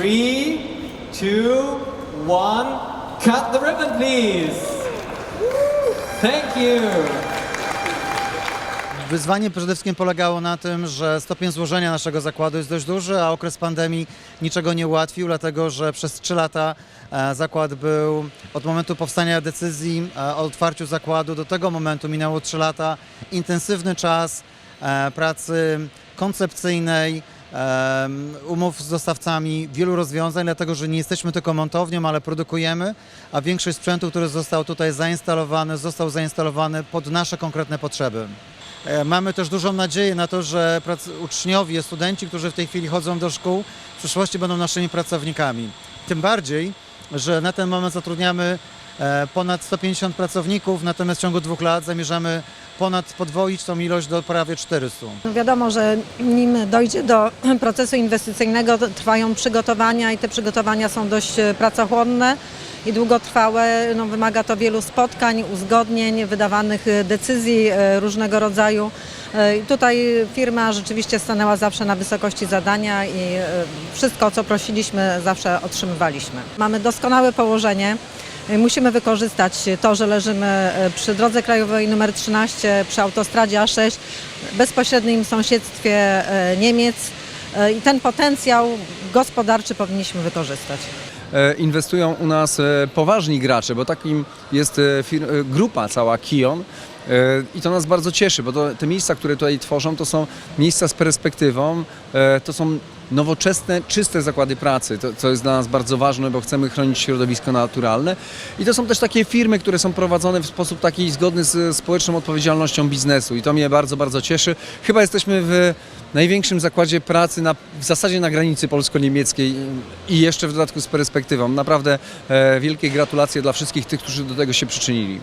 Three, two, one. Cut the ribbon, please. Thank you. Wyzwanie przede wszystkim polegało na tym, że stopień złożenia naszego zakładu jest dość duży, a okres pandemii niczego nie ułatwił, dlatego że przez 3 lata e, zakład był od momentu powstania decyzji e, o otwarciu zakładu do tego momentu minęło 3 lata. Intensywny czas e, pracy koncepcyjnej, umów z dostawcami, wielu rozwiązań, dlatego że nie jesteśmy tylko montownią, ale produkujemy, a większość sprzętu, który został tutaj zainstalowany, został zainstalowany pod nasze konkretne potrzeby. E, Mamy też dużą nadzieję na to, że uczniowie, studenci, którzy w tej chwili chodzą do szkół, w przyszłości będą naszymi pracownikami. Tym bardziej, że na ten moment zatrudniamy e, ponad 150 pracowników, natomiast w ciągu dwóch lat zamierzamy ponad podwoić tą ilość do prawie 400. Wiadomo, że nim dojdzie do procesu inwestycyjnego, trwają przygotowania i te przygotowania są dość e, pracochłonne i długotrwałe. No, wymaga to wielu spotkań, uzgodnień, wydawanych e, decyzji różnego rodzaju. E, tutaj firma rzeczywiście stanęła zawsze na wysokości zadania i e, wszystko, o co prosiliśmy, zawsze otrzymywaliśmy. Mamy doskonałe położenie. Musimy wykorzystać to, że leżymy e, przy drodze krajowej nr 13, przy autostradzie A6, w bezpośrednim sąsiedztwie e, Niemiec e, i ten potencjał gospodarczy powinniśmy wykorzystać. e, inwestują u nas e, poważni gracze, bo takim jest e, e, grupa cała Kion. E, I to nas bardzo cieszy, bo to, te miejsca, które tutaj tworzą, to są miejsca z perspektywą, e, to są nowoczesne, czyste zakłady pracy, to, co jest dla nas bardzo ważne, bo chcemy chronić środowisko naturalne. I to są też takie firmy, które są prowadzone w sposób taki zgodny z społeczną odpowiedzialnością biznesu i to mnie bardzo, bardzo cieszy. Chyba jesteśmy w największym zakładzie pracy na, w zasadzie na granicy polsko-niemieckiej i jeszcze w dodatku z perspektywą. Naprawdę e, wielkie gratulacje dla wszystkich tych, którzy do tego się przyczynili.